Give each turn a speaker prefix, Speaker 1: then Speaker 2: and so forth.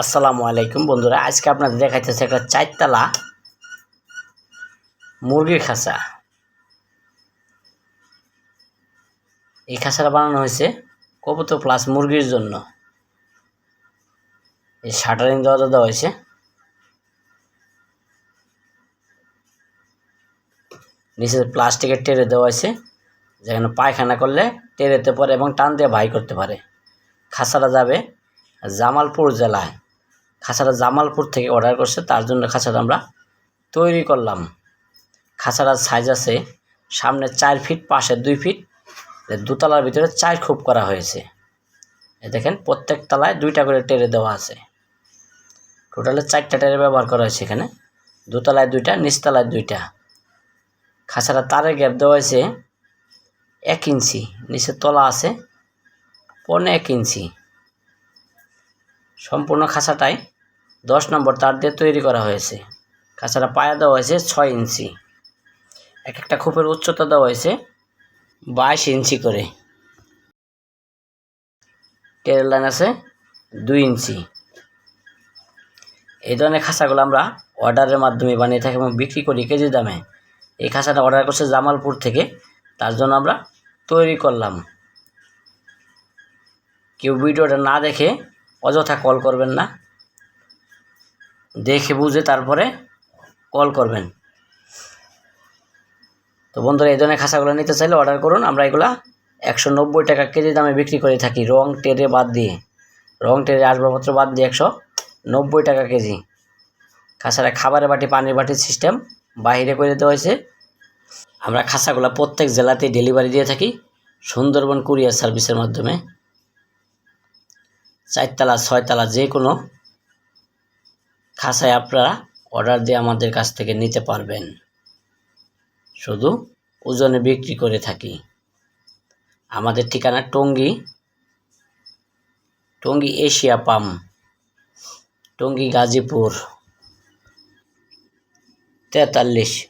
Speaker 1: আসসালামু আলাইকুম বন্ধুরা, আজকে আপনাদের দেখাইতেছে একটা চারতলা মুরগির খাঁচা। এই খাঁচাটা বানানো হয়েছে কবুতর প্লাস মুরগির জন্য। এই শাটারিং দরজা দেওয়া হয়েছে। নিচে প্লাস্টিকের টেরে দেওয়া হয়েছে, যেখানে পায়খানা করলে টেরেতে পারে এবং টান দিয়ে ভাই করতে পারে। খাঁচাটা যাবে জামালপুর জেলায়। খাঁচাটা জামালপুর থেকে অর্ডার করছে, তার জন্য খাঁচাটা আমরা তৈরি করলাম। খাঁচাটার সাইজ আছে, সামনে চার ফিট পাশে দুই ফিট দুতলার ভিতরে চার খুব করা হয়েছে। দেখেন, প্রত্যেক তলায় দুইটা করে টেরে দেওয়া আছে। টোটালে চারটা টেরে ব্যবহার করা হয়েছে এখানে। দোতলায় দুইটা, নিচতলায় দুইটা। খাঁচাটা তারের গ্যাপ দেওয়া হয়েছে এক ইঞ্চি নিচের তলা আছে পৌনে এক ইঞ্চি। সম্পূর্ণ খাঁচাটাই দশ নম্বর তার দিয়ে তৈরি করা হয়েছে। খাঁচাটা পায়া দেওয়া হয়েছে ছয় ইঞ্চি। এক একটা খোপের উচ্চতা দেওয়া হয়েছে বাইশ ইঞ্চি করে। টেরের লাইন আছে দুই ইঞ্চি। এই ধরনের খাঁচাগুলো আমরা অর্ডারের মাধ্যমে বানিয়ে থাকি এবং বিক্রি করি কেজি দামে। এই খাঁচাটা অর্ডার করছে জামালপুর থেকে। তার জন্য আমরা তৈরি করলাম। কেউ ভিডিওটা না দেখে অযথা কল করবেন না। দেখে বুঝে তারপরে কল করবেন। তো বন্ধুরা, এই ধরনের খাঁচাগুলো নিতে চাইলে অর্ডার করুন। আমরা এগুলা একশো নব্বই টাকা কেজি দামে বিক্রি করে থাকি রং টেরে বাদ দিয়ে। রং টেরে আসবাবপত্র বাদ দিয়ে একশো নব্বই টাকা কেজি। খাঁচাটা খাবারের বাটি, পানির বাটির সিস্টেম বাইরে করে দেওয়া হয়েছে। আমরা খাঁচাগুলো প্রত্যেক জেলাতেই ডেলিভারি দিয়ে থাকি। সুন্দরবন কুরিয়ার সার্ভিসের মাধ্যমে। চারতলা, ছয়তলা যে কোনো খাসায় আপনারা অর্ডার দিয়ে আমাদের কাছ থেকে নিতে পারবেন। শুধু ওজনে বিক্রি করে থাকি। আমাদের ঠিকানা টঙ্গি টঙ্গি এশিয়া পাম, টঙ্গি গাজীপুর তেতাল্লিশ।